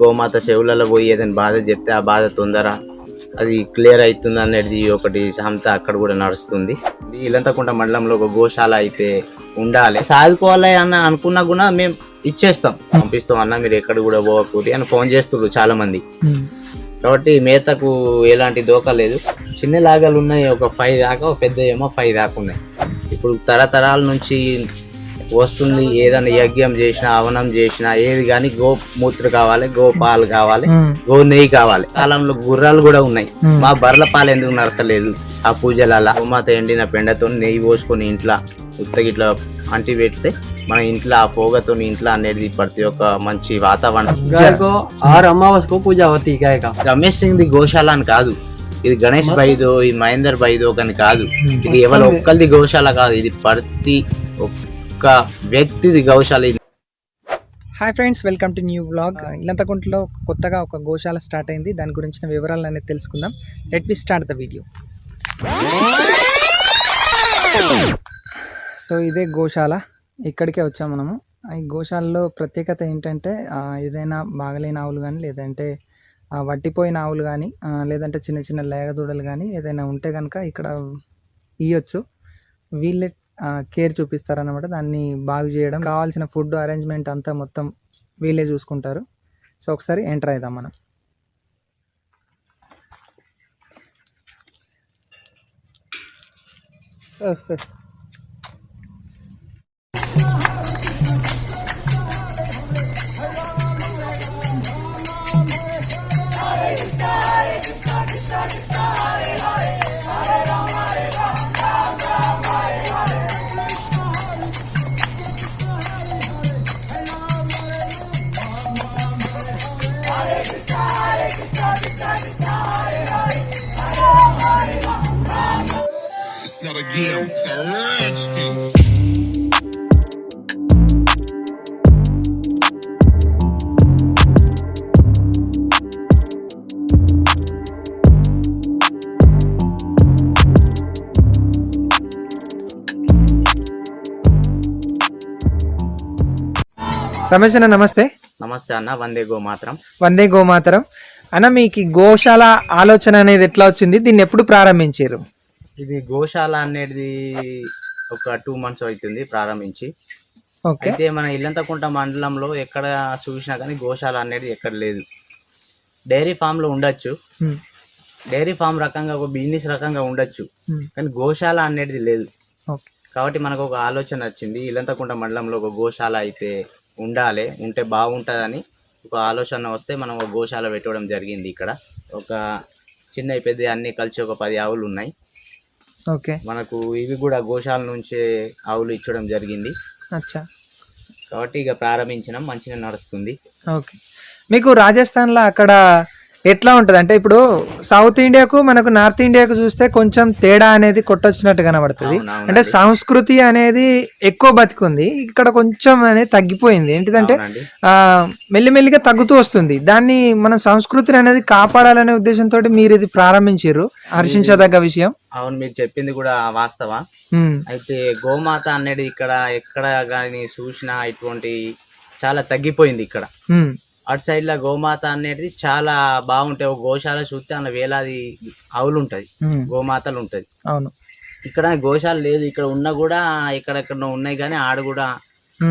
గోమాత చెవులలో పోయి ఏదైనా బాధ చెప్తే ఆ బాధ తొందర అది క్లియర్ అవుతుంది అనేది ఒకటి సామెత అక్కడ కూడా నడుస్తుంది. ఇల్లంతకుంట మండలంలో ఒక గోశాల అయితే ఉండాలి. సాదుకోవాలి అన్న అనుకున్నా కూడా మేము ఇచ్చేస్తాం. పంపిస్తాం అన్న మీరు ఎక్కడ కూడా పోకూరి అని ఫోన్ చేస్తున్నారు చాలా మంది కాబట్టి మేతకు ఎలాంటి దోకా లేదు. చిన్న లాగాలు ఉన్నాయి ఒక ఫైవ్ దాకా ఒక పెద్ద ఏమో ఫైవ్ దాకా ఉన్నాయి. ఇప్పుడు తరతరాల నుంచి వస్తుంది ఏదైనా యజ్ఞం చేసినా అవనం చేసినా ఏది కానీ గోమూత్రు కావాలి గోపాలు కావాలి గో నెయ్యి కావాలి. కాలంలో గుర్రాలు కూడా ఉన్నాయి. మా బర్రెల పాలు ఎందుకు నడతలేదు? ఆ పూజల అమ్మాత ఎండిన పెండతో నెయ్యి పోసుకొని ఇంట్లో ఉత్తగిట్ల అంటి పెడితే మన ఇంట్లో ఆ పోగతో ఇంట్లో అనేది ప్రతి ఒక్క మంచి వాతావరణం. ఆరు అమావాస్యకు పూజ రమేష్ సింగ్ ది గోశాల అని కాదు. ఇది గణేష్ బైదో ఇది మహేందర్ బైదో అని కాదు. ఇది ఎవరి ఒక్కరిది గోశాల కాదు. ఇది ప్రతి ఒక్క వ్యక్తిది గోశాల hi friends welcome to new blog ఇల్లంతకుంటలో కొత్తగా ఒక గోశాల స్టార్ట్ అయింది. దాని గురించిన వివరాలు అనేది తెలుసుకుందాం. Let me start the video so ఇదే గోశాల. ఇక్కడికే వచ్చాం మనము. ఈ గోశాలలో ప్రత్యేకత ఏంటంటే ఏదైనా బాగలేని ఆవులు కానీ లేదంటే వట్టిపోయిన ఆవులు కానీ లేదంటే చిన్న చిన్న లేగదూడలు కానీ ఏదైనా ఉంటే కనుక ఇక్కడ ఇవ్వచ్చు వీళ్ళే కేర్ చూపిస్తారనమాట దాన్ని బాగు చేయడం కావాల్సిన ఫుడ్ అరేంజ్మెంట్ అంతా మొత్తం వీళ్ళే చూసుకుంటారు. సో ఒకసారి ఎంటర్ అవుదాం మనం. వస్తే. A rich thing. రమేష్ అన్న నమస్తే. నమస్తే అన్న వందే గో మాత్రం వందే గోమాతరం. అన్న మీకు గోశాల ఆలోచన అనేది ఎట్లా వచ్చింది? దీన్ని ఎప్పుడు ప్రారంభించారు? ఇది గోశాల అనేది ఒక టూ మంత్స్ అవుతుంది ప్రారంభించి. ఓకే. అయితే మన ఇల్లంతకుంట మండలంలో ఎక్కడ చూసినా కానీ గోశాల అనేది ఎక్కడ లేదు. డైరీ ఫామ్లో ఉండొచ్చు డైరీ ఫామ్ రకంగా ఒక బిజినెస్ రకంగా ఉండొచ్చు. కానీ గోశాల అనేది లేదు. కాబట్టి మనకు ఒక ఆలోచన వచ్చింది ఇల్లంతకుంట మండలంలో ఒక గోశాల అయితే ఉండాలి ఉంటే బాగుంటుందని ఒక ఆలోచన వస్తే మనం ఒక గోశాల పెట్టడం జరిగింది ఇక్కడ. ఒక చిన్న పెద్ద అన్ని కలిసి ఒక పది ఆవులు ఉన్నాయి. ఓకే. మనకు ఇవి కూడా గోశాల నుంచే ఆవులు ఇచ్చడం జరిగింది. అచ్చా. కాబట్టి ఇక ప్రారంభించినాం మంచిగా నడుస్తుంది. ఓకే. మీకు రాజస్థాన్లో అక్కడ ఎట్లా ఉంటుంది? అంటే ఇప్పుడు సౌత్ ఇండియాకు మనకు నార్త్ ఇండియాకు చూస్తే కొంచెం తేడా అనేది కొట్టొచ్చినట్టు కనబడుతుంది. అంటే సంస్కృతి అనేది ఎక్కువ బతికుంది. ఇక్కడ కొంచెం అనేది తగ్గిపోయింది. ఏంటిదంటే మెల్లిమెల్లిగా తగ్గుతూ వస్తుంది. దాన్ని మనం సంస్కృతిని అనేది కాపాడాలనే ఉద్దేశంతో మీరు ఇది ప్రారంభించారు హర్షించదగ్గ విషయం. అవును మీరు చెప్పింది కూడా వాస్తవ. అయితే గోమాత అనేది ఇక్కడ ఎక్కడ కానీ చూసినా ఇటువంటి చాలా తగ్గిపోయింది ఇక్కడ. అటు సైడ్లో గోమాత అనేది చాలా బాగుంటాయి. ఒక గోశాల చూస్తే అందులో వేలాది ఆవులు ఉంటాయి. గోమాతలు ఉంటది అవును. ఇక్కడ గోశాల లేదు. ఇక్కడ ఉన్నా కూడా ఎక్కడెక్కడ ఉన్నాయి కానీ ఆడ కూడా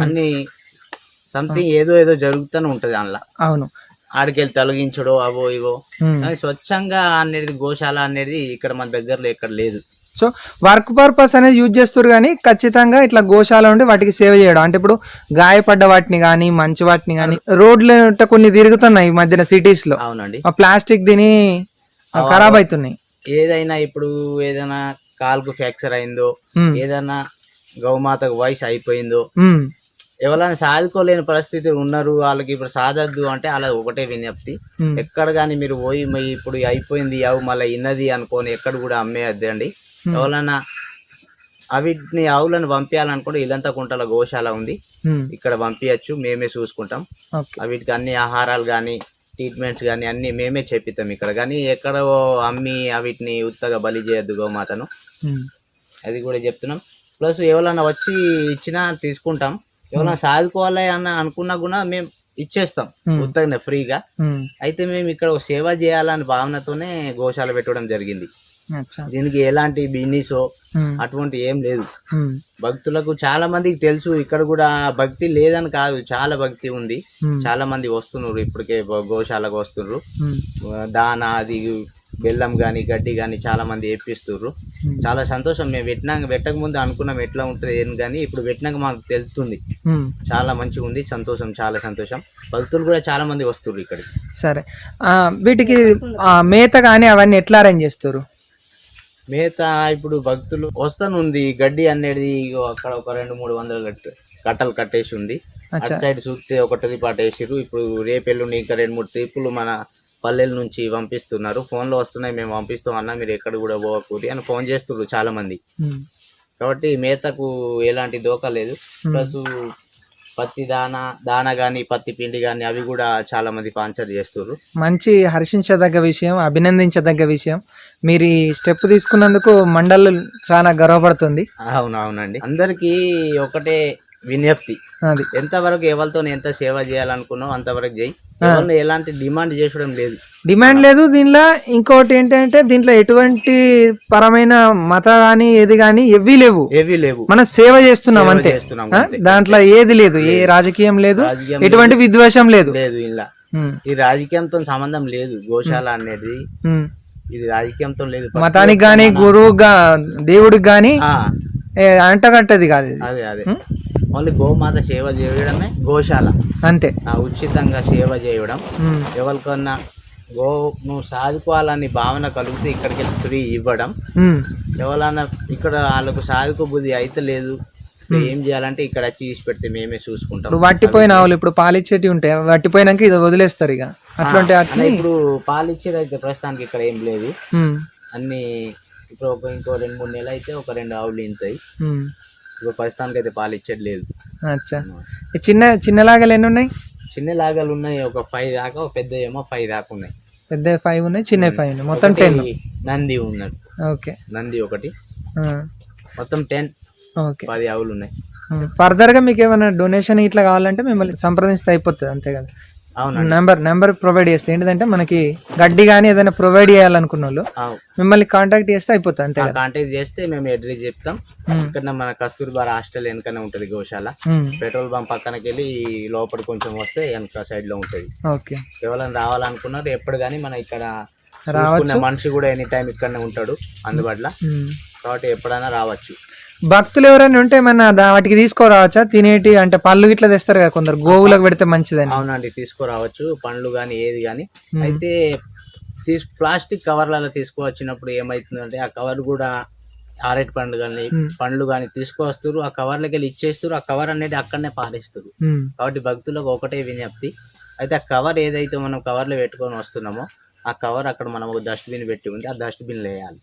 అన్ని సంథింగ్ ఏదో ఏదో జరుగుతూనే ఉంటది అందులో. అవును. ఆడికెళ్ళి తొలగించడో అవో ఇవో. స్వచ్ఛంగా అనేది గోశాల అనేది ఇక్కడ మన దగ్గరలో ఎక్కడ లేదు. సో వర్క్ పర్పస్ అనేది యూజ్ చేస్తారు కానీ ఖచ్చితంగా ఇట్లా గోశాల ఉండి వాటికి సేవ చేయడం. అంటే ఇప్పుడు గాయపడ్డ వాటిని కానీ మంచి వాటిని కానీ రోడ్లు కొన్ని తిరుగుతున్నాయి ఈ మధ్యన సిటీస్లో. అవునండి. ఆ ప్లాస్టిక్ తిని ఖరాబ్ అవుతున్నాయి ఏదైనా ఇప్పుడు ఏదైనా కాలుకు ఫ్రాక్చర్ అయిందో ఏదైనా గౌమాతకు వయసు అయిపోయిందో ఎవరైనా సాదుకోలేని పరిస్థితులు ఉన్నారు వాళ్ళకి ఇప్పుడు సాధద్దు అంటే అలా ఒకటే విజ్ఞప్తి. ఎక్కడ కానీ మీరు పోయి ఇప్పుడు అయిపోయింది అవు మళ్ళీ ఇన్నది అనుకొని ఎక్కడ కూడా అమ్మేయద్దండి. ఎవరైనా అవిటిని ఆవులను పంపించాలనుకుంటే ఇల్లంతా కుంటల గోశాల ఉంది. ఇక్కడ పంపించచ్చు మేమే చూసుకుంటాం. వీటికి అన్ని ఆహారాలు కానీ ట్రీట్మెంట్స్ కానీ అన్ని మేమే చెప్పిస్తాం ఇక్కడ. కానీ ఎక్కడో అమ్మి వీటిని ఉత్తగా బలి చేయొద్దు గోమాతను. అది కూడా చెప్తున్నాం. ప్లస్ ఎవరైనా వచ్చి ఇచ్చినా తీసుకుంటాం. ఎవరైనా సాదుకోవాలి అన్న అనుకున్నా కూడా మేము ఇచ్చేస్తాం. ఉత్తగానే ఫ్రీగా. అయితే మేము ఇక్కడ ఒక సేవ చేయాలనే భావనతోనే గోశాల పెట్టడం జరిగింది. దీనికి ఎలాంటి బిజినెస్ అటువంటి ఏం లేదు. భక్తులకు చాలా మందికి తెలుసు ఇక్కడ కూడా భక్తి లేదని కాదు చాలా భక్తి ఉంది. చాలా మంది వస్తున్నారు ఇప్పటికే గోశాలకు వస్తున్నారు. దాన అది బెల్లం కానీ గడ్డి కానీ చాలా మంది వేపిస్తున్నారు చాలా సంతోషం. మేము పెట్టినాక పెట్టక ముందు అనుకున్నాం ఎట్లా ఉంటుంది ఏం కానీ ఇప్పుడు పెట్టినాక మాకు తెలుస్తుంది. చాలా మంచిగా ఉంది సంతోషం చాలా సంతోషం. భక్తులు కూడా చాలా మంది వస్తున్నారు ఇక్కడికి. సరే. వీటికి మేత కానీ అవన్నీ ఎట్లా అరేంజ్ చేస్తారు? మేత ఇప్పుడు భక్తులు వస్తానుంది గడ్డి అనేది అక్కడ ఒక రెండు మూడు వందల కట్టలు కట్టేసి ఉంది అటు సైడ్ చూస్తే ఒక ట్రిప్ అటు వేసిర్రు. ఇప్పుడు రేపెల్లుండి ఇంకా రెండు మూడు ట్రిప్పులు మన పల్లెల నుంచి పంపిస్తున్నారు. ఫోన్లో వస్తున్నాయి మేము పంపిస్తాం అన్న మీరు ఎక్కడ కూడా పోకూరి అని ఫోన్ చేస్తున్నారు చాలా మంది కాబట్టి మేతకు ఎలాంటి దోకా లేదు. ప్లస్ పత్తి దాన దాన కానీ పత్తి పిండి కానీ అవి కూడా చాలా మంది స్పాన్సర్ చేస్తున్నారు మంచి హర్షించదగ్గ విషయం అభినందించదగ్గ విషయం. మీరు ఈ స్టెప్ తీసుకున్నందుకు మండల్ చాలా గర్వపడుతుంది. అవును అవునండి అందరికీ ఒకటే విజ్ఞప్తి అది. ఎంతవరకు ఎవరితో ఎంత సేవ చేయాలనుకున్నావు అంతవరకు చేయి. ఎవరిని ఎలాంటి డిమాండ్ చేసడం లేదు. డిమాండ్ లేదు దీనిలో. ఇంకోటి ఏంటంటే దీంట్లో ఎటువంటి పరమైన మత కానీ ఏది కానీ ఎవ్వి లేవు. ఏవీ లేవు. మనం సేవ చేస్తున్నాం అంతే. దాంట్లో ఏది లేదు. ఏ రాజకీయం లేదు. ఎటువంటి విద్వేషం లేదు. లేదు ఇలా. ఈ రాజకీయంతో సంబంధం లేదు. గోశాల అనేది. ఇది రాజకీయంతో లేదు. మతానికి గాని గురువు దేవుడికి గాని అంటగట్టది కాదు అదే అదే. ఓన్లీ గోమాత సేవ చేయడమే గోశాల. అంతే. ఆ, ఉచితంగా సేవ చేయడం. ఎవరికన్నా గో నువ్వు సాదుకోవాలని భావన కలిగితే ఇక్కడికి ఫ్రీ ఇవ్వడం. ఎవరన్నా ఇక్కడ వాళ్ళకు సాదుకో బుద్ధి అయితే లేదు. ఏం చేయాలంటే ఇక్కడ వచ్చి తీసి పెడితే మేమే చూసుకుంటాం. వట్టిపోయిన ఆవులు ఇప్పుడు పాలిచ్చేటి ఉంటాయి. వట్టిపోయినాక ఇది వదిలేస్తారు ఇక. వాటిని ఇప్పుడు పాలు ఇచ్చేది అయితే ప్రస్తుతానికి ఇక్కడ ఏం లేదు. అన్ని ఇప్పుడు ఒక ఇంకో రెండు మూడు నెలలు అయితే ఒక రెండు ఆవులు ఇంతాయి ఇప్పుడు ప్రస్తుతానికి అయితే పాలు ఇచ్చేది లేదు. అచ్చా. చిన్న చిన్న లాగలు ఎన్ని ఉన్నాయి? చిన్న లాగాలు ఉన్నాయి. ఒక ఫైవ్ దాకా ఒక పెద్ద ఏమో ఫైవ్ దాకా ఉన్నాయి. పెద్ద ఫైవ్ ఉన్నాయి చిన్న ఫైవ్ ఉన్నాయి. మొత్తం టెన్ నంది ఉన్నది. ఓకే. నంది ఒకటి. మొత్తం టెన్ ఓకే. పది ఆవులు ఉన్నాయి. ఫర్దర్గా మీకు ఏమైనా డొనేషన్ ఇట్లా కావాలంటే మిమ్మల్ని సంప్రదిస్తే అయిపోతుంది అంతే కదా. నెంబర్ నెంబర్ ప్రొవైడ్ చేస్తే ఏంటంటే మనకి గడ్డి కానీ ఏదైనా ప్రొవైడ్ చేయాలనుకున్న వాళ్ళు. మిమ్మల్ని కాంటాక్ట్ చేస్తే అయిపోతుంది అంతే కాంటాక్ట్ చేస్తే మేము అడ్రస్ చెప్తాం. ఇక్కడ మన కస్తూర్బా హాస్టల్ వెనకనే ఉంటది గోశాల. ఉమ్, పెట్రోల్ బంక్ పక్కనకి వెళ్ళి లోపల కొంచెం వస్తే వెనక సైడ్లో ఉంటది. ఓకే ఎవరైనా రావాలనుకున్నారు ఎప్పుడు కానీ మన ఇక్కడ రావచ్చు. మనిషి కూడా ఎనీ టైం ఇక్కడనే ఉంటాడు అందుబాటులో. ఉమ్. కాబట్టి ఎప్పుడైనా రావచ్చు. భక్తులు ఎవరైనా ఉంటే మన వాటికి తీసుకోరావచ్చా? తినేటి అంటే పళ్ళు ఇట్లా తెస్తారు కదా కొందరు. గోవులకు పెడితే మంచిదని. అవునండి తీసుకురావచ్చు. పండ్లు కానీ ఏది కానీ అయితే తీసు ప్లాస్టిక్ కవర్లలో తీసుకువచ్చినప్పుడు ఏమవుతుందంటే ఆ కవర్ కూడా ఆరెట్ పండ్లు కానీ. పండ్లు కానీ తీసుకువస్తారు ఆ కవర్లకి వెళ్ళి ఇచ్చేస్తారు ఆ కవర్ అనేది అక్కడనే పారేస్తారు కాబట్టి భక్తులకు ఒకటే విజ్ఞప్తి. అయితే ఆ కవర్ ఏదైతే మనం కవర్లో పెట్టుకొని వస్తున్నామో ఆ కవర్ అక్కడ మనం ఒక డస్ట్బిన్ పెట్టి ఉంది ఆ డస్ట్బిన్ వేయాలి.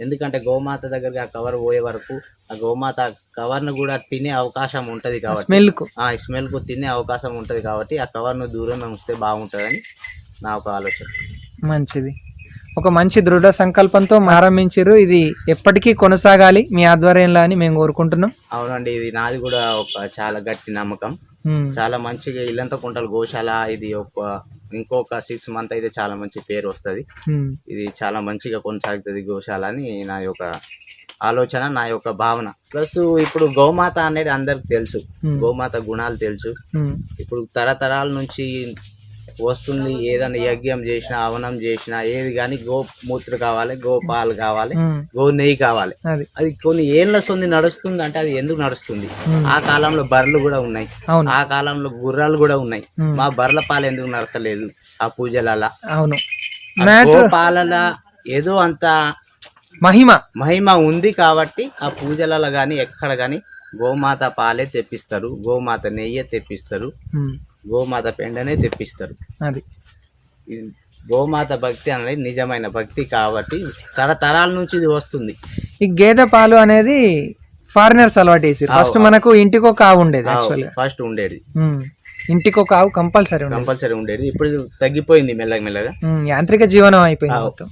ఎందుకంటే గోమాత దగ్గరికి ఆ కవర్ పోయే వరకు ఆ గోమాత కవర్ను కూడా తినే అవకాశం ఉంటది కాబట్టి. స్మెల్కు ఆ స్మెల్కు తినే అవకాశం ఉంటది కాబట్టి ఆ కవర్ను దూరం ఉంచితే బాగుంటుందని నా ఒక ఆలోచన. మంచిది. ఒక మంచి దృఢ సంకల్పంతో ఆరంభించారు. ఇది ఎప్పటికీ కొనసాగాలి మీ ఆధ్వర్యంలో అని మేము కోరుకుంటున్నాం. అవునండి ఇది నాది కూడా ఒక చాలా గట్టి నమ్మకం. చాలా మంచిగా ఇల్లంత కుంటల గోశాల ఇది ఒక ఇంకొక సిక్స్ మంత్ అయితే చాలా మంచి పేరు వస్తది. ఇది చాలా మంచిగా కొనసాగుతుంది గోశాల అని నా యొక్క ఆలోచన నా యొక్క భావన. ప్లస్ ఇప్పుడు గోమాత అనేది అందరికి తెలుసు. గోమాత గుణాలు తెలుసు. ఇప్పుడు తరతరాల నుంచి వస్తుంది ఏదైనా యజ్ఞం చేసినా అవనం చేసినా ఏది కానీ గో మూత్ర కావాలి గో పాలు కావాలి గో నెయ్యి కావాలి. అది. కొన్ని ఏళ్ళ సొంది నడుస్తుంది అంటే అది ఎందుకు నడుస్తుంది. ఆ కాలంలో బర్రెలు కూడా ఉన్నాయి. ఆ కాలంలో గుర్రాలు కూడా ఉన్నాయి. మా బర్రెల పాలు ఎందుకు నడతలేదు ఆ పూజలలా అవును. గోపాలల ఏదో అంత మహిమ. మహిమ ఉంది కాబట్టి ఆ పూజలలో కానీ ఎక్కడ కానీ గోమాత పాలే తెప్పిస్తారు. గోమాత నెయ్యే తెప్పిస్తారు. గోమాత పెండనే తెప్పిస్తారు. అది. ఇది గోమాత భక్తి అనేది నిజమైన భక్తి కాబట్టి తరతరాల నుంచి ఇది వస్తుంది. ఈ గేదె పాలు అనేది ఫారినర్స్ అలవాటు చేసారు ఫస్ట్ మనకు ఇంటికి ఒక ఆవు ఉండేది యాక్చువల్ ఫస్ట్ ఉండేది. ఇంటికి ఒక ఆవు కంపల్సరీ కంపల్సరీ ఉండేది. ఇప్పుడు తగ్గిపోయింది మెల్లగా మెల్లగా. యాంత్రిక జీవనం అయిపోయింది. మొత్తం.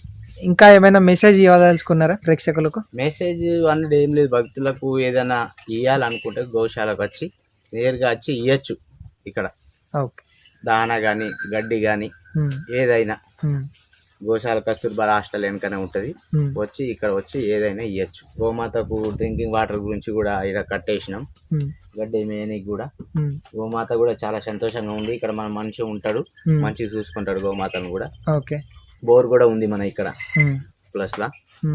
ఇంకా ఏమైనా మెసేజ్ ఇవ్వదలుచుకున్నారా ప్రేక్షకులకు? మెసేజ్ అనేది ఏం లేదు. భక్తులకు ఏదైనా ఇవ్వాలనుకుంటే గోశాలకు వచ్చి నేరుగా వచ్చి ఇవ్వచ్చు ఇక్కడ. ఓకే. దానా కానీ గడ్డి కానీ ఏదైనా. గోశాల కస్తూర్బా హాస్టల్ వెనకనే ఉంటుంది. వచ్చి ఇక్కడ వచ్చి ఏదైనా ఇవ్వచ్చు గోమాతకు డ్రింకింగ్ వాటర్ గురించి కూడా ఇక్కడ కట్టేసినాం. గడ్డి మేయనికి కూడా. గోమాత కూడా చాలా సంతోషంగా ఉంది. ఇక్కడ మన మనిషి ఉంటాడు. మంచిగా చూసుకుంటాడు గోమాతను కూడా. ఓకే. బోర్ కూడా ఉంది మన ఇక్కడ. ప్లస్ లా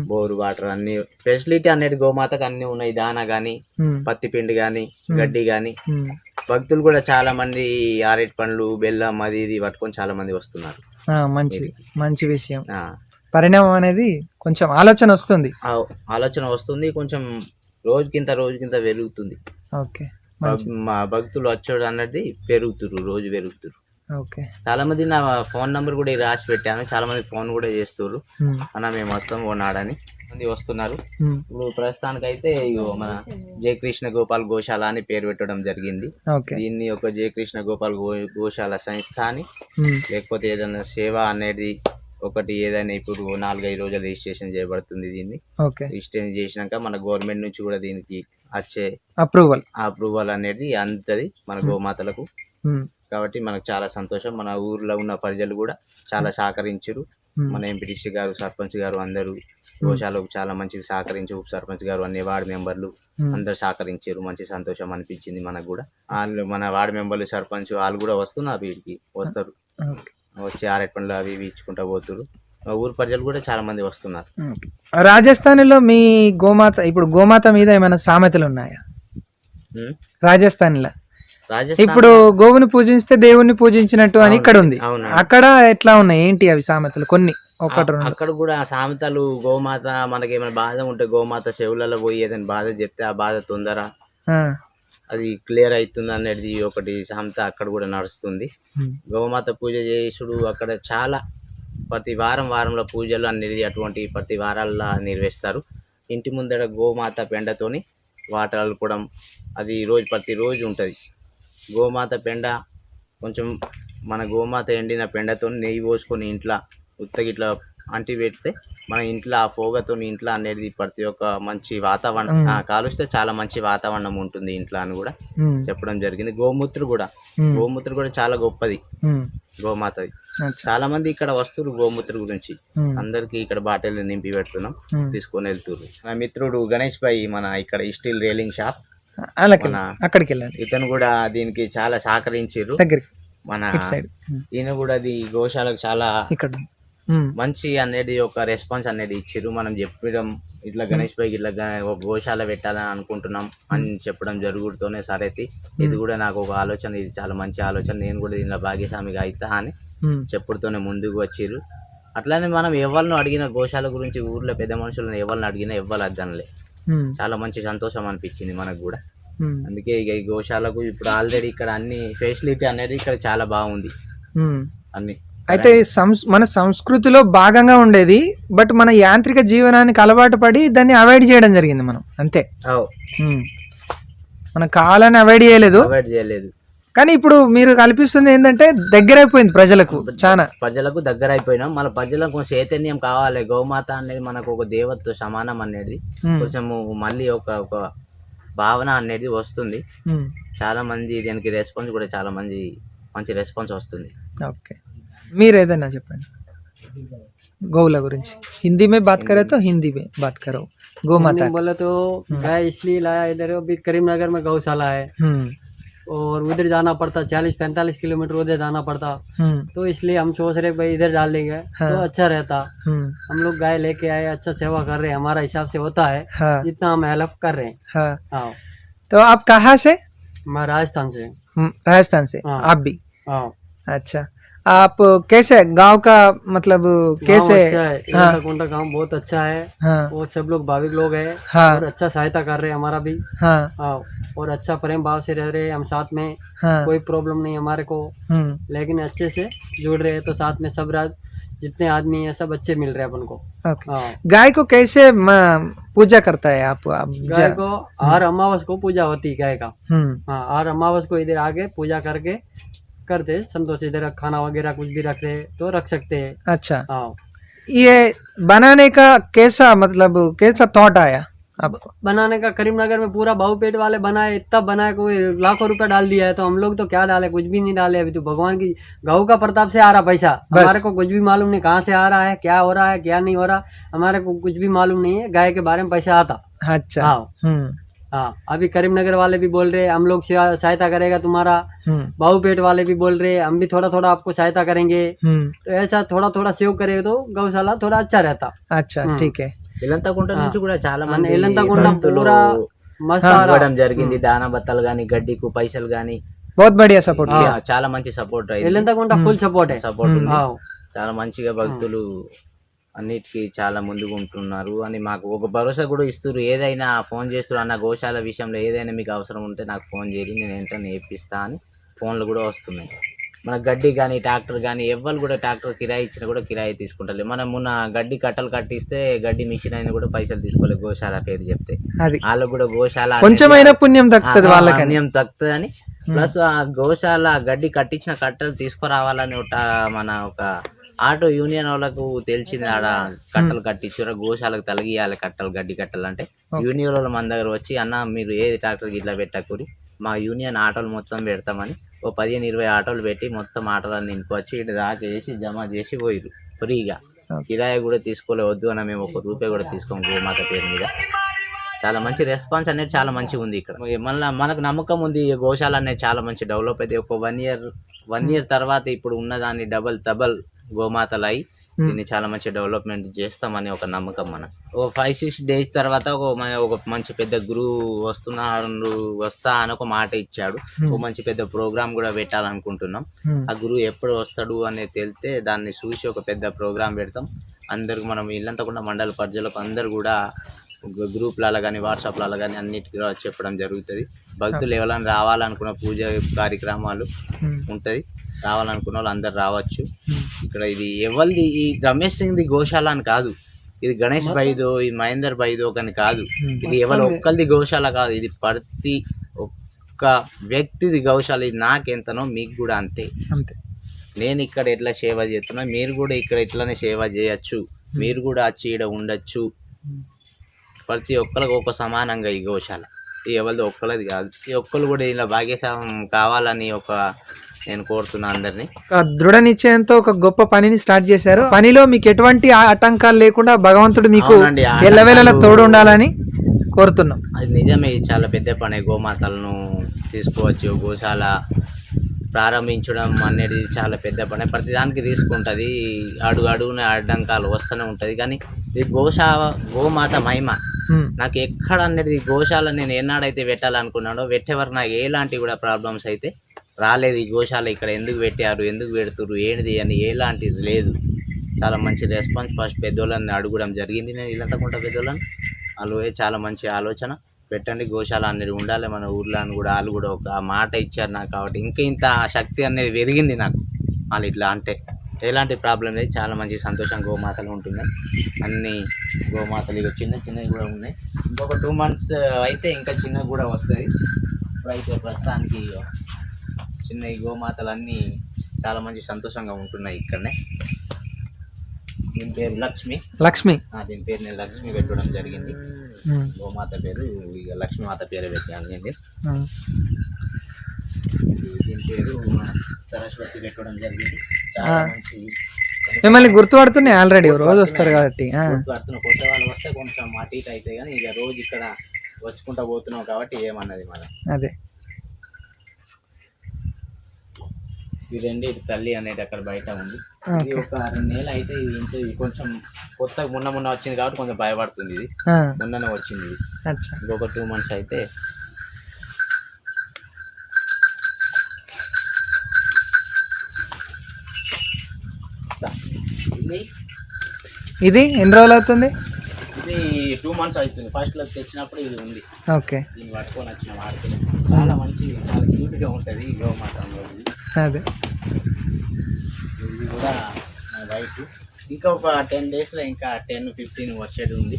బోర్ వాటర్ అన్ని ఫెసిలిటీ అనేది గోమాతకు అన్ని ఉన్నాయి. దానా గానీ పత్తి పిండి గానీ గడ్డి గానీ. భక్తులు కూడా చాలా మంది ఆరేటి పండ్లు బెల్లం అది ఇది పట్టుకొని చాలా మంది వస్తున్నారు. మంచి మంచి విషయం. పరిణామం అనేది కొంచెం ఆలోచన వస్తుంది. ఆలోచన వస్తుంది కొంచెం రోజుకింత రోజుకింత పెరుగుతుంది. ఓకే మా భక్తులు వచ్చాడు అన్నది పెరుగుతురు రోజు పెరుగుతురు. ఓకే. చాలా మంది నా ఫోన్ నంబర్ కూడా రాసి పెట్టాను చాలా మంది ఫోన్ కూడా చేస్తున్నారు ఉమ్, అన్న మేము వస్తాం ఓ నాడని. మంది వస్తున్నారు. ఇప్పుడు ప్రస్తుతానికైతే ఇగో మన జయకృష్ణ గోపాల్ గోశాల అని పేరు పెట్టడం జరిగింది. దీన్ని ఒక జయకృష్ణ గోపాల్ గో గోశాల సంస్థ అని లేకపోతే ఏదైనా సేవ అనేది ఒకటి ఏదైనా ఇప్పుడు నాలుగైదు రోజులు రిజిస్ట్రేషన్ చేయబడుతుంది దీన్ని. రిజిస్ట్రేషన్ చేసినాక మన గవర్నమెంట్ నుంచి కూడా దీనికి వచ్చే అప్రూవల్. అప్రూవల్ అనేది అంతది మన గోమాతలకు. కాబట్టి మనకు చాలా సంతోషం. మన ఊర్లో ఉన్న ప్రజలు కూడా చాలా సహకరించారు. మన ఎంపీటీసీ గారు సర్పంచ్ గారు అందరూ గోశాలకు చాలా మంచిగా సహకరించి ఉప సర్పంచ్ గారు అన్ని వార్డు మెంబర్లు అందరు సహకరించారు. మంచి సంతోషం అనిపించింది మనకు కూడా. వాళ్ళు మన వార్డు మెంబర్లు సర్పంచ్ వాళ్ళు కూడా వస్తున్నారు వీడికి వస్తారు. వచ్చి ఆరెట్ పండ్లు అవి ఇవి ఇచ్చుకుంటా పోతున్నారు మా ఊరు ప్రజలు కూడా చాలా మంది వస్తున్నారు. ఓకే. రాజస్థాన్లో మీ గోమాత ఇప్పుడు గోమాత మీద ఏమైనా సామెతలు ఉన్నాయా. రాజస్థాన్లో. రాజస్థాన్ ఇప్పుడు గోవుని పూజిస్తే దేవుణ్ణి పూజించినట్టు అని ఇక్కడ ఉంది అవును అక్కడ ఎట్లా ఉన్నాయి? ఏంటి అవి సామెతలు? కొన్ని ఒకటి అక్కడ కూడా సామెతలు గోమాత మనకి ఏమైనా బాధ ఉంటే గోమాత చెవులలో పోయి ఏదైనా బాధ చెప్తే ఆ బాధ తొందర అది క్లియర్ అవుతుంది అనేది ఒకటి సామెత అక్కడ కూడా నడుస్తుంది. గోమాత పూజ చేసుడు అక్కడ చాలా ప్రతి వారం వారంలో పూజలు అనేది అటువంటి ప్రతి వారాల్లో నిర్వహిస్తారు. ఇంటి ముందర గోమాత పెండతోని వాటర్ అలుపడం అది రోజు ప్రతి రోజు ఉంటుంది. గోమాత పెండ కొంచెం మన గోమాత ఎండిన పెండతో నెయ్యి పోసుకొని ఇంట్లో ఉత్తగిట్లా అంటి పెడితే మన ఇంట్లో ఆ పోగతో ఇంట్లో అనేది ప్రతి ఒక్క మంచి వాతావరణం కాలుస్తే చాలా మంచి వాతావరణం ఉంటుంది ఇంట్లో అని కూడా చెప్పడం జరిగింది. గోమూత్ర కూడా. ఉమ్, గోమూత్ర కూడా చాలా గొప్పది. గోమాతది. చాలా మంది ఇక్కడ వస్తున్నారు గోమూత్ర గురించి. అందరికి ఇక్కడ బాటిల్ నింపి పెడుతున్నాం. తీసుకొని వెళ్తున్నారు నా మిత్రుడు గణేష్ భాయ్ మన ఇక్కడ స్టీల్ రైలింగ్ షాప్. అలాగే అక్కడికి వెళ్ళండి ఇతను కూడా దీనికి చాలా సహకరించారు దగ్గరికి మన సైడ్. ఈయన కూడా అది గోశాలకు చాలా ఇక్కడ మంచి అనేది ఒక రెస్పాన్స్ అనేది ఇచ్చారు మనం చెప్పడం ఇట్లా గణేష్ భాయ్ ఇట్లా ఒక గోశాల పెట్టాలని అనుకుంటున్నాం అని చెప్పడం జరుగుతూనే సరే అయితే ఇది కూడా నాకు ఒక ఆలోచన ఇది చాలా మంచి ఆలోచన. నేను కూడా దీనిలో భాగ్యస్వామిగా అవుతా అని చెప్పుడుతోనే ముందుకు వచ్చిర్రు. అట్లానే మనం ఎవరిని అడిగిన గోశాల గురించి ఊర్లో పెద్ద మనుషులను ఎవరిని అడిగినా ఎవ్వరు అద్దనలే చాలా మంచి సంతోషం అనిపించింది మనకు కూడా. అందుకే ఇక ఈ గోశాలకు ఇప్పుడు ఆల్రెడీ ఇక్కడ అన్ని ఫెసిలిటీ అనేది ఇక్కడ చాలా బాగుంది. అన్ని అయితే మన సంస్కృతిలో భాగంగా ఉండేది బట్ మన యాంత్రిక జీవనానికి అలవాటు పడి దాన్ని అవాయిడ్ చేయడం జరిగింది మనం. అంతే. మన కాలాన్ని అవాయిడ్ చేయలేదు. అవాయిడ్ చేయలేదు. కానీ ఇప్పుడు మీరు కల్పిస్తుంది ఏంటంటే దగ్గర అయిపోయింది ప్రజలకు చాలా ప్రజలకు దగ్గర అయిపోయినాం మన ప్రజలకు కొంచెం చైతన్యం కావాలి గోమాత అనేది మనకు ఒక దేవతతో సమానం అనేది ఉమ్, కొంచెం మళ్ళీ ఒక ఒక భావన అనేది వస్తుంది ఉమ్, చాలా మంది దీనికి రెస్పాన్స్ కూడా చాలా మంది మంచి రెస్పాన్స్ వస్తుంది ఓకే మీరు ఏదైనా చెప్పండి గోవుల గురించి హిందీ में बात करे तो हिंदी में बात करो गौ माता हिंदी बोले तो गाय इसलिए लाया इधर अभी करीमनगर में गौशाला है हम्म और उधर जाना पड़ता चालीस पैंतालीस किलोमीटर उधर जाना पड़ता। हम्म। तो इसलिए हम सोच रहे भाई इधर डाल देंगे हाँ। तो अच्छा रहता। हम्म। हम लोग गाय लेके आए अच्छा सेवा कर रहे हैं। हमारा हिसाब से होता है हाँ। जितना हम हेल्प कर रहे हैं। हाँ। हाँ। तो आप कहाँ से? मैं राजस्थान से। हम्म, राजस्थान से। हाँ। आप भी? हाँ। अच्छा। आप कैसे गाँव का मतलब कैसे? अच्छा है। हाँ। गाँव बहुत अच्छा है। हाँ। और सब लोग भाविक लोग हैं। हाँ। और अच्छा सहायता कर रहे हैं हमारा भी। हाँ। हाँ। और अच्छा प्रेम भाव से रह रहे हैं हम साथ में हाँ। कोई प्रॉब्लम नहीं हमारे को। हम्म। लेकिन अच्छे से जुड़ रहे हैं तो साथ में सब राज जितने आदमी है सब अच्छे मिल रहे हैं अपन को। हाँ। गाय को कैसे पूजा करता है आप आप गाय को हर अमावस को पूजा होती है गाय का। हम्म। हाँ हर अमावस को इधर आके पूजा करके करते संतोष इधर खाना वगैरह कुछ भी रखते हैं तो रख सकते हैं। अच्छा। हाँ। ये बनाने का कैसा मतलब कैसा थॉट आया? आपको बनाने का करीमनगर में पूरा बाहुपेट वाले बनाए इतना बनाए कोई लाखों रुपए डाल दिया है तो हम लोग तो क्या डाले कुछ भी नहीं डाले अभी तो भगवान की गौ का प्रताप से आ रहा पैसा। हमारे को कुछ भी मालूम नहीं कहाँ से आ रहा है क्या हो रहा है क्या नहीं हो रहा हमारे को कुछ भी मालूम नहीं है गाय के बारे में पैसा आता। अच्छा। हाँ। हम्म। हाँ अभी करीमनगर वाले भी बोल रहे हैं हम लोग सहायता करेगा तुम्हारा। हम्म। बाहुपेट वाले भी बोल रहे हैं हम भी थोड़ा थोड़ा आपको सहायता करेंगे। हम्म। तो ऐसा थोड़ा थोड़ा सेव करेगा तो गौशाला थोड़ा अच्छा रहता। अच्छा. ठीक है। ఎల్లంతకుంట నుంచి కూడా చాలా మంది ఎల్లంతకుంట జరిగింది దాన బత్తాలు గానీ గడ్డికు పైసలు గానీ. బోత్ బడియా సపోర్ట్. చాలా మంచి support Ellanthakunta full support. Support చాలా మంచిగా భక్తులు అన్నిటికి చాలా ముందుకు ఉంటున్నారు అని మాకు ఒక భరోసా కూడా ఇస్తారు ఏదైనా ఫోన్ చేస్తారు అన్న గోశాల విషయంలో ఏదైనా మీకు అవసరం ఉంటే నాకు ఫోన్ చేయండి నేను ఏంటని నేర్పిస్తా అని ఫోన్లు కూడా వస్తున్నాయి. మన గడ్డి కానీ ట్రాక్టర్ కానీ ఎవ్వరు కూడా ట్రాక్టర్ కిరాయి ఇచ్చినా కూడా కిరాయి తీసుకుంటారు మనం మొన్న గడ్డి కట్టలు కట్టిస్తే గడ్డి మిషన్ అయినా కూడా పైసలు తీసుకోలేదు గోశాల పేరు చెప్తే. వాళ్ళకు కూడా గోశాల కొంచెమైనా పుణ్యం దక్కుతుంది ఆ, వాళ్ళకని. పుణ్యం తక్కుతుందని. ప్లస్ ఆ గోశాల గడ్డి కట్టించిన కట్టలు తీసుకురావాలని ఒక మన ఒక ఆటో యూనియన్ వాళ్ళకు తెలిసింది ఆడ కట్టలు కట్టించారు గోశాలకు తలగియాలి కట్టలు గడ్డి కట్టలు అంటే. యూనియన్ వాళ్ళు మన దగ్గర వచ్చి అన్న మీరు ఏది ట్రాక్టర్ ఇట్లా పెట్టకూరి మా యూనియన్ ఆటోలు మొత్తం పెడతామని ఓ పదిహేను ఇరవై ఆటోలు పెట్టి మొత్తం ఆటోలను నింపుకొచ్చి ఇటు దాకా చేసి జమ చేసి పోయిరు ఫ్రీగా. కిరాయి కూడా తీసుకోలే వద్దు అని మేము ఒక రూపాయి కూడా తీసుకోము గోమాత పేరు మీద. చాలా మంచి రెస్పాన్స్ అనేది చాలా మంచిగా ఉంది ఇక్కడ. మళ్ళీ మనకు నమ్మకం ఉంది ఈ గోశాల అనేది చాలా మంచి డెవలప్ అయితే ఒక వన్ ఇయర్ వన్ ఇయర్ తర్వాత ఇప్పుడు ఉన్నదాన్ని డబల్ డబల్ గోమాతలు అయి దీన్ని చాలా మంచి డెవలప్మెంట్ చేస్తామని ఒక నమ్మకం మనకు ఒక ఫైవ్ సిక్స్ డేస్ తర్వాత ఒక ఒక మంచి పెద్ద గురువు వస్తున్నాడు వస్తా అని ఒక మాట ఇచ్చాడు. ఒక మంచి పెద్ద ప్రోగ్రామ్ కూడా పెట్టాలనుకుంటున్నాం. ఆ గురువు ఎప్పుడు వస్తాడు అనేది తెలితే దాన్ని చూసి ఒక పెద్ద ప్రోగ్రామ్ పెడతాం. అందరికి మనం ఇల్లంతకుండా మండల ప్రజలకు అందరు కూడా గ్రూప్లలో కానీ వాట్సాప్లలో కానీ అన్నిటికీ చెప్పడం జరుగుతుంది. భక్తులు ఎవరైనా రావాలనుకున్న పూజ కార్యక్రమాలు. ఉంటుంది. రావాలనుకున్న వాళ్ళు అందరు రావచ్చు. ఇక్కడ ఇది ఎవరిది? ఈ రమేష్ సింగ్ది గోశాల అని కాదు. ఇది గణేష్ బైదో ఇది మహేందర్ బైదో అని కాదు. ఇది ఎవరు ఒక్కరిది గోశాల కాదు. ఇది ప్రతి ఒక్క వ్యక్తిది గోశాల. ఇది నాకెంతనో మీకు కూడా అంతే. అంతే. నేను ఇక్కడ ఎట్లా సేవ చేస్తున్నా మీరు కూడా ఇక్కడ ఇట్లానే సేవ చేయొచ్చు. మీరు కూడా వచ్చి ఈడ ఉండొచ్చు. ప్రతి ఒక్కరికి ఒక సమానంగా ఈ గోశాల. ఎవరిది ఒక్కలది కాదు. ఈ ఒక్కరు కూడా ఇలా భాగ్యస్వామ్యం కావాలని ఒక నేను కోరుతున్నా అందరినీ. ఒక దృఢ నిశ్చయంతో ఒక గొప్ప పనిని స్టార్ట్ చేశారు. పనిలో మీకు ఎటువంటి ఆటంకాలు లేకుండా భగవంతుడు మీకు అవునండి, ఆ ఎల్లవేళలా తోడు ఉండాలని కోరుతున్నాం. అది నిజమే ఇది చాలా పెద్ద పని. గోమాతలను తీసుకోవచ్చు గోశాల ప్రారంభించడం అనేది చాలా పెద్ద పని. ప్రతిదానికి తీసుకుంటుంది అడుగు అడుగున అడ్డంకాలు వస్తూనే ఉంటుంది. కానీ ఇది గోశా గోమాత మహిమ ఉమ్, నాకు ఎక్కడ అనేది గోశాల నేను ఏనాడైతే పెట్టాలనుకున్నానో పెట్టేవారు నాకు ఎలాంటి కూడా ప్రాబ్లమ్స్ అయితే రాలేదు ఈ గోశాల ఇక్కడ ఎందుకు పెట్టారు ఎందుకు పెడుతురు ఏంటిది అని ఎలాంటిది లేదు. చాలా మంచి రెస్పాన్స్ ఫస్ట్ పెద్దోళ్ళని అడగడం జరిగింది. నేను ఇల్లంతకుంట పెద్దోళ్ళని వాళ్ళు చాలా మంచి ఆలోచన పెట్టండి గోశాల అనేది ఉండాలి మన ఊర్లో అని కూడా వాళ్ళు కూడా ఒక మాట ఇచ్చారు నాకు కాబట్టి. ఇంకా ఇంత శక్తి అనేది పెరిగింది నాకు. వాళ్ళు ఇట్లా అంటే ఎలాంటి ప్రాబ్లం లేదు. చాలా మంచి సంతోషం గోమాతలు ఉంటున్నాయి. అన్ని గోమాతలు ఇక చిన్న చిన్నవి కూడా ఉన్నాయి. ఇంకొక టూ మంత్స్ అయితే ఇంకా చిన్నవి కూడా వస్తాయి. ఇప్పుడైతే ప్రస్తుతానికి చిన్న ఈ గోమాతలు అన్నీ చాలా మంచి సంతోషంగా ఉంటున్నాయి ఇక్కడనే. దీని పేరు లక్ష్మి. లక్ష్మి. ఆ, దీని పేరు నేను లక్ష్మి పెట్టడం జరిగింది. గోమాత పేరు ఇక లక్ష్మీ మాత పేరు పెట్టాను నేను దీని పేరు సరస్వతి పెట్టడం జరిగింది. చాలా మంచి మిమ్మల్ని గుర్తుపడుతున్నాయి ఆల్రెడీ రోజు వస్తారు కాబట్టి కొత్త వాళ్ళు వస్తే కొంచెం ఇటు అయితే కానీ ఇక రోజు ఇక్కడ వచ్చుకుంటా పోతున్నాం కాబట్టి ఏమన్నది మనం అదే. రెండు ఇది తల్లి అనేది అక్కడ బయట ఉంది. ఇది ఒక రెండు నెలలు అయితే ఇది ఇంత ఇది కొంచెం కొత్తగా మొన్న మొన్న వచ్చింది కాబట్టి కొంచెం భయపడుతుంది ఇది. మొన్ననే వచ్చింది ఇది. ఇంకొక టూ మంత్స్ అయితే ఇది ఎన్ని రోజులు అవుతుంది? ఇది టూ మంత్స్ అవుతుంది. ఫస్ట్లో తెచ్చినప్పుడు ఇది ఉంది. ఓకే. దీన్ని పట్టుకొని వచ్చిన వాడుతుంది చాలా మంచి చాలా క్యూట్గా ఉంటది ఇది అదే. ఇది కూడా వైట్ ఇంకా ఒక టెన్ డేస్లో ఇంకా టెన్ ఫిఫ్టీన్ వచ్చేది ఉంది.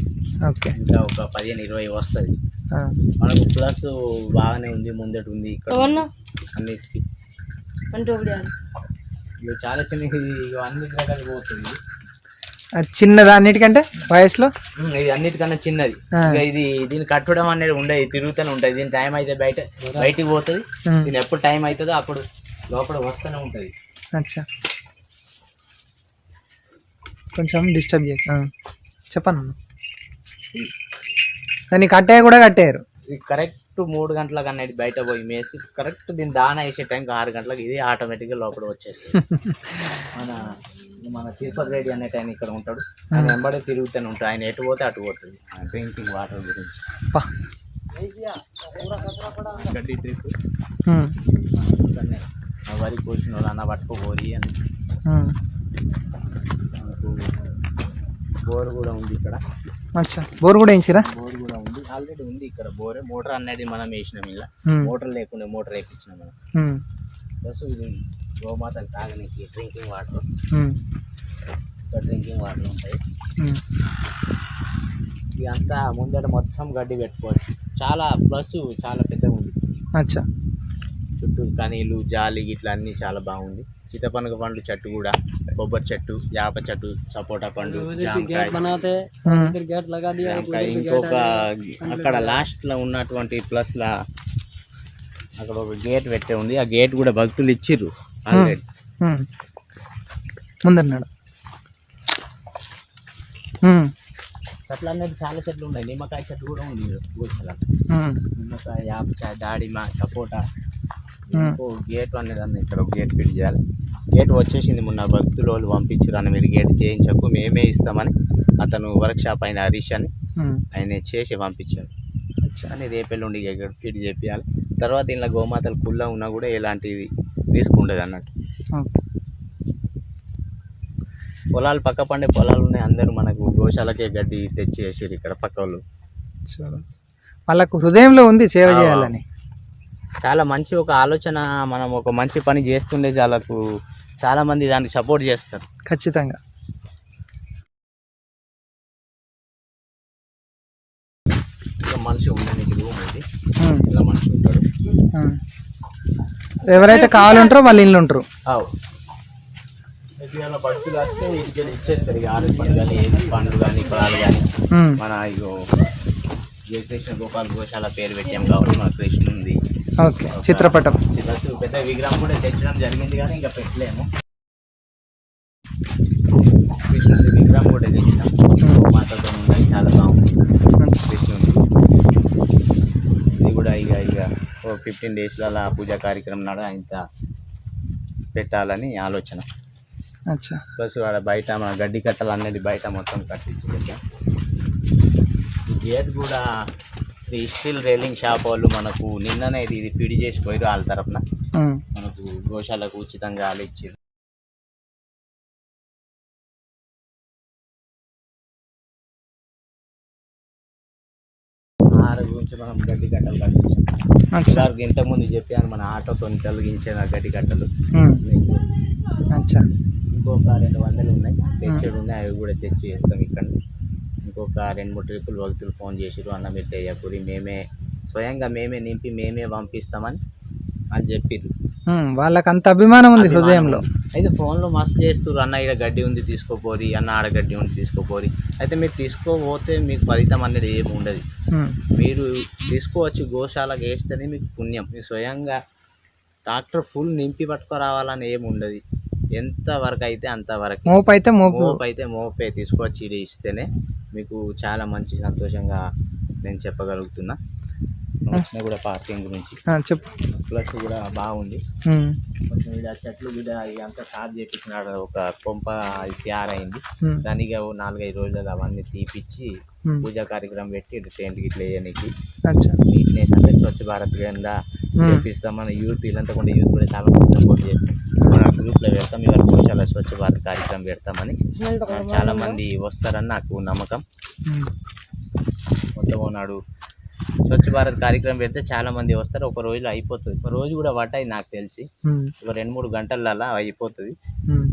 ఓకే. ఇంకా ఒక పదిహేను ఇరవై వస్తుంది. మనకు ప్లస్ బాగానే ఉంది ముందట ఉంది ఇక్కడ. అన్నిటికీ. ఇవి చాలా చిన్న ఇది అన్నిటి రకాలు పోతుంది. చిన్నదా అన్నిటికంటే వయసులో? ఇది అన్నిటికన్నా చిన్నది. ఇది దీన్ని కట్టడం అనేది ఉండదు తిరుగుతూనే ఉంటుంది. దీని టైం అయితే బయట బయటికి పోతుంది. దీని ఎప్పుడు టైం అవుతుందో అప్పుడు లోపల వస్తూనే ఉంటుంది అచ్చా. కొంచెం డిస్టర్బ్ చేయ. చెప్పను? అన్న. కానీ కట్టే కూడా కట్టారు. ఇది కరెక్ట్ మూడు గంటలకు అనేది బయట పోయి మేసి కరెక్ట్ దీని దాన వేసే టైంకి ఆరు గంటలకు ఇది ఆటోమేటిక్గా లోపల వచ్చేస్తుంది. మన మన తిరుపతి రెడ్డి అనే టైం ఇక్కడ ఉంటాడు. ఆయన వెంబడే తిరుగుతూనే ఉంటాడు. ఆయన ఎటు పోతే అటు పోతుంది. డ్రింకింగ్ వాటర్ గురించి. గడ్డి ట్రిప్ వరి కోసిన వాళ్ళు అన్న పట్టుకోబోరి అని బోర్ కూడా ఉంది ఇక్కడ. అచ్చా బోర్ కూడా వేయించిరా? బోర్ కూడా ఉంది. ఆల్రెడీ ఉంది ఇక్కడ బోర్. మోటార్ అనేది మనం వేసినాం ఇలా. మోటార్ లేకుండా మోటార్ వేయించినాం మనం. ప్లస్ ఇది గోమాతకు తాగనీకి డ్రింకింగ్ వాటర్. డ్రింకింగ్ వాటర్ ఉంటాయి. ఉమ్. ఇదంతా ముందర మొత్తం గడ్డి పెట్టుకోవచ్చు. చాలా ప్లస్ చాలా పెద్దగా ఉంది. అచ్చా. చుట్టూ కనీలు జాలి ఇట్లా అన్నీ చాలా బాగుంది. సీతపనక పండ్లు చెట్టు కూడా కొబ్బరి చెట్టు యాప చెట్టు సపోటా పండు ఇంకొక అక్కడ లాస్ట్లో ఉన్నటువంటి ప్లస్లా అక్కడ ఒక గేట్ పెట్టే ఉంది. ఆ గేట్ కూడా భక్తులు ఇచ్చిర్రు ఆల్రెడీ ముందన్నాడు చెట్లు అనేది చాలా చెట్లు ఉన్నాయి. నిమ్మకాయ చెట్టు కూడా ఉంది. నిమ్మకాయ యాపకాయ దాడిమ సపోటా. ఇంకో గేట్ అనేది ఇక్కడ ఒక గేట్ ఫిట్ చేయాలి. గేట్ వచ్చేసింది మొన్న భక్తులు వాళ్ళు పంపించారు అన్న మీరు గేట్ చేయించకు మేమే ఇస్తామని అతను వర్క్ షాప్ అయిన హరీష్ అని. ఆయన చేసి పంపించాడు అచ్చా. కానీ రేపెల్లుండి ఇక్కడ ఫిట్ చేపియాలి. తర్వాత ఇంట్లో గోమాతలు కుళ్ళ ఉన్నా కూడా ఎలాంటిది రిస్క్ ఉండదు అన్నట్టు. పొలాలు పక్క పండే పొలాలు ఉన్నాయి అందరూ మనకు గోశాలకే గడ్డి తెచ్చి వేసారు ఇక్కడ పక్క వాళ్ళు. వాళ్ళకు హృదయంలో ఉంది సేవ చేయాలని. చాలా మంచి ఒక ఆలోచన మనం ఒక మంచి పని చేస్తుండే వాళ్ళకు చాలా మంది దానికి సపోర్ట్ చేస్తారు. ఖచ్చితంగా. మనిషి ఉండడానికి రూమ్ ఇది. ఇలా మనిషి ఉంటాడు. ఎవరైతే కావాలంటారో వాళ్ళు ఇల్లు ఉంటారు. పడుతులు వస్తే ఇంటికి ఇచ్చేస్తారు ఇక ఆరెంజ్ పండు కానీ ఏది పండు కానీ పొలాలు కానీ. మన ఇగో జయకృష్ణ గోపాల్ గోశాల పేరు పెట్టాం కాబట్టి మన కృష్ణ ఉంది. ఓకే చిత్రపటం. పెద్ద విగ్రహం కూడా తెచ్చడం జరిగింది కానీ ఇంకా పెట్టలేము. కృష్ణుడి విగ్రహం కూడా తెచ్చినాం మాతతో ఉండడానికి చాలా బాగుంది. కృష్ణుడి ఇది కూడా ఇక ఇక ఓ ఫిఫ్టీన్ డేస్లలో పూజా కార్యక్రమం నాడు ఇంత పెట్టాలని ఆలోచన. అచ్చా. ప్లస్ ఆడ బయట మన గడ్డి కట్టలు అనేది బయట మొత్తం కట్టించి పెట్టాం ఈ గేట్ కూడా శ్రీ స్టీల్ రైలింగ్ షాప్ వాళ్ళు మనకు నిన్ననే ఇది ఇది ఫిడి చేసి పోయారు వాళ్ళ తరఫున. మనకు గోశాలకు ఉచితంగా వాళ్ళు ఇచ్చారు ఆరు గురించి మనం గడ్డి కట్టలు కట్టించాం. ఇంతకుముందు చెప్పాను మన ఆటోతో తొలగించిన గడ్డి కట్టలు. ఇంకొక రెండు వందలు ఉన్నాయి. తెచ్చేది ఉన్నాయి. అవి కూడా తెచ్చి వేస్తాం ఇక్కడ. ఇంకొక రెండు మూడు ట్రిప్పులు భక్తులు ఫోన్ చేసిరు అన్న మీరు తెయ్యకూరి మేమే స్వయంగా మేమే నింపి మేమే పంపిస్తామని అని చెప్పిర్రు. వాళ్ళకి అంత అభిమానం ఉంది హృదయంలో. అయితే ఫోన్లో మస్తు చేస్తారు అన్న ఇక్కడ గడ్డి ఉంది తీసుకోపోరి అన్న ఆడ గడ్డి ఉంది తీసుకోపోరి. అయితే మీరు తీసుకోపోతే మీకు ఫలితం అనేది ఏమి ఉండదు. మీరు తీసుకోవచ్చు గోశాలకు వేస్తేనే మీకు పుణ్యం. మీరు స్వయంగా ట్రాక్టర్ ఫుల్ నింపి పట్టుకురావాలని ఏమి ఉండదు. ఎంత వరకు అయితే అంతవరకు మోపు అయితే మోపు. మోపు అయితే మోపే తీసుకొచ్చి ఇస్తేనే. మీకు చాలా మంచి సంతోషంగా నేను చెప్పగలుగుతున్నా. వచ్చిన కూడా పార్కింగ్ గురించి. చెప్పు. ప్లస్ కూడా బాగుంది. కొంచెం చెట్లు గిడ ఇదంతా సాఫ్ చేపించినాడు. ఒక కొంప తయారైంది. దానికి నాలుగైదు రోజులు అవన్నీ తీపిచ్చి. పూజా కార్యక్రమం పెట్టి టెంట్ గిట్ల వేయడానికి నీట్నెస్ అంటే స్వచ్ఛ భారత్ కింద చేపిస్తాం మన యూత్ ఇలాంతా కూడా యూత్ కూడా చాలా సపోర్ట్ చేస్తాం గ్రూప్లో పెడతాం. ఇవాళ గోశాల స్వచ్ఛ భారత్ కార్యక్రమం పెడతామని. ఆ, చాలా మంది వస్తారని నాకు నమ్మకం. మొత్తం నాడు స్వచ్ఛ భారత్ కార్యక్రమం పెడితే చాలా మంది వస్తారు. ఒక రోజులో అయిపోతుంది. ఒక రోజు కూడా పట్టాయి నాకు తెలిసి. ఒక రెండు మూడు గంటలలో అయిపోతుంది.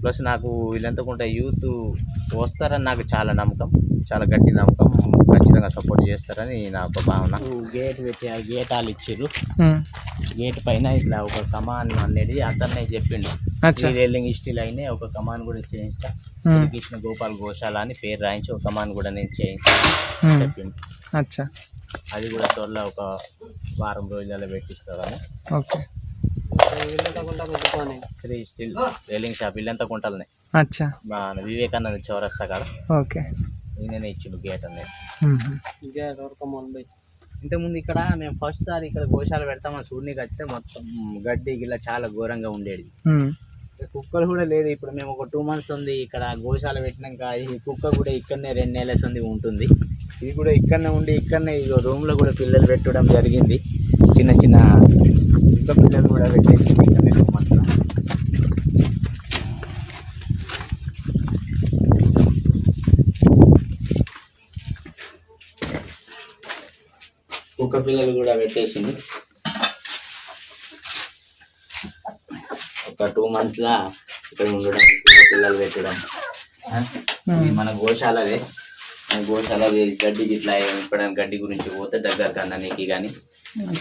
ప్లస్ నాకు వీళ్ళంతకుంటే యూత్ వస్తారని నాకు చాలా నమ్మకం. చాలా గట్టి నమ్మకం. ఖచ్చితంగా సపోర్ట్ చేస్తారని నా ఒక భావన. గేట్ పెట్టి గేట్ వాళ్ళు ఇచ్చారు. గేట్ పైన ఇట్లా ఒక కమాన్ అనేది అతన్నే చెప్పిండు. శ్రీరేలింగ్ స్టీల్ అయినా ఒక కమాన్ కూడా చేయిస్తా. ఉమ్, కృష్ణ గోపాల్ గోశాల అని పేరు రాయించి ఒక కమాన్ కూడా నేను చేయిస్తా ఉమ్, చెప్పింది అచ్చా. అది కూడా త్వరలో ఒక వారం రోజులలో పెట్టిస్తారని. ఓకే. స్టీల్ రేలింగ్ షాప్ ఇల్లంతా కుంటలనే అచ్చా. మన వివేకానంద చౌరస్తా కాడ. ఓకే. ఈయననే ఇచ్చిండు గేట్ అనేది ఇంతకుముందు ఇక్కడ మేము ఫస్ట్ సారి ఇక్కడ గోశాల పెడతామని చూడనీకి వస్తే మొత్తం గడ్డి గిల్ల చాలా ఘోరంగా ఉండేది. కుక్కలు కూడా లేదు ఇప్పుడు మేము ఒక టూ మంత్స్ ఉంది ఇక్కడ గోశాల పెట్టినాక ఈ కుక్క కూడా ఇక్కడనే రెండు నెలస్ ఉంది ఉంటుంది. ఇది కూడా ఇక్కడనే ఉండి ఇక్కడనే ఇగో రూమ్లో కూడా పిల్లలు పెట్టడం జరిగింది. చిన్న చిన్న కుక్క పిల్లలు కూడా పెట్టేసి ఇక్కడనే months లో. కుక్క పిల్లలు కూడా పెట్టేసింది. ఒక టూ మంత్స్ లా ఇక్కడ ఉండడం పిల్లలు పెట్టడం. మన గోశాలదే మన గోశాలది గడ్డి గిట్లా ఇప్పుడు గడ్డి గురించి పోతే దగ్గర కన్నా నీకు కానీ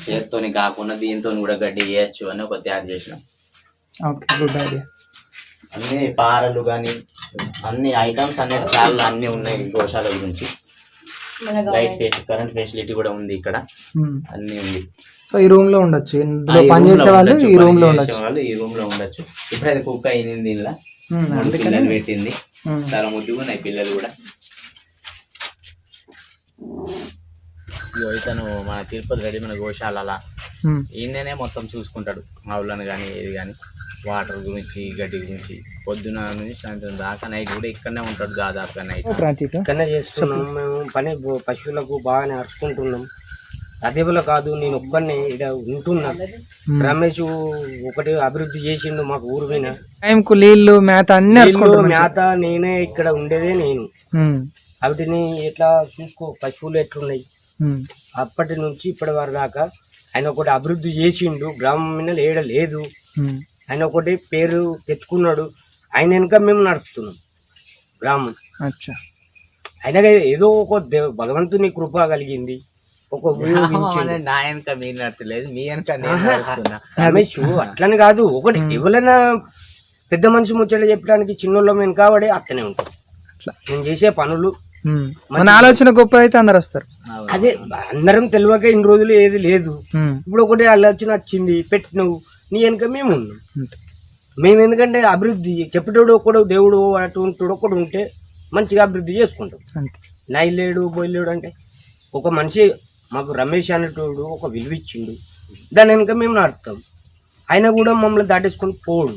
చేత్తోని కాకుండా దీంతో కూడా గడ్డి వేయచ్చు అని ఒక తయారు చేసినాం. Okay good idea. అన్ని పారలు కానీ అన్ని ఐటమ్స్ అన్ని చాలా అన్ని ఉన్నాయి గోశాల గురించి. లైట్ ఫెసి కరెంట్ ఫెసిలిటీ కూడా ఉంది ఇక్కడ. అన్ని ఉంది. సో ఈ రూమ్లో ఉండొచ్చు? ఇందులో పని చేసే వాళ్ళు ఈ రూమ్లో ఉండొచ్చు. వాళ్ళు ఈ రూమ్లో ఉండొచ్చు ఇప్పుడు అది కుక్క అయింది పిల్లలు పెట్టింది. చాలా ముద్దుగా ఉన్నాయి పిల్లలు కూడా. ఇతను మన తిరుపతి రెడీ మన గోశాల ఈయననే మొత్తం చూసుకుంటాడు. ఆవులను కానీ ఏది కానీ వాటర్ గురించి గడ్డి గురించి. పొద్దున నుంచి సాయంత్రం దాకా నైట్ కూడా ఇక్కడనే ఉంటాడు దాదాపుగా నైట్. ఇక్కడనే చేస్తున్నాం. మేము పని పశువులకు బాగానే అరుచుకుంటున్నాం. అదే వల్ల కాదు నేను ఒక్కడిని ఇక్కడ ఉంటున్నా. రమేష్ ఒకటి అభివృద్ధి చేసిండు మాకు ఊరు మీద. టైంకు నీళ్ళు మేత అన్ని నీళ్ళు, మేత నేనే ఇక్కడ ఉండేదే నేను. వాటిని ఎట్లా చూసుకో పశువులు ఎట్లున్నాయి? అప్పటి నుంచి ఇప్పటి వరకు దాకా ఆయన ఒకటి అభివృద్ధి చేసిండు గ్రామం మీద లేడ లేదు. ఆయన ఒకటి పేరు తెచ్చుకున్నాడు. ఆయన వెనుక మేము నడుస్తున్నాం గ్రామం. అయినా ఏదో ఒక దేవ- భగవంతుని కృప కలిగింది. ఒక వెనక మీరు మీ వెనక రమేష్ అట్లని కాదు. ఒకటి ఎవరైనా పెద్ద మనిషి ముచ్చట చెప్పడానికి చిన్నోళ్ళ మేము కాబట్టి అత్తనే ఉంటాం. అట్లా. నేను చేసే పనులు. మన ఆలోచన గొప్ప అయితే అందరు వస్తారు అదే అందరం తెలియక ఇన్ని రోజులు ఏది లేదు. ఇప్పుడు ఒకటి ఆలోచన వచ్చింది పెట్టినవు నీ వెనుక మేము ఉన్నాం. మేము ఎందుకంటే అభివృద్ధి చెప్పేటోడు ఒకడు దేవుడు అటువంటి ఒకడు ఉంటే మంచిగా అభివృద్ధి చేసుకుంటాం. నైలేడు బొయ్యలేడు అంటే ఒక మనిషి మాకు రమేష్ అనేటోడు ఒక విలువ ఇచ్చిండు. దాని వెనుక మేము నడుపుతాం. ఆయన కూడా మమ్మల్ని దాటేసుకొని పోడు.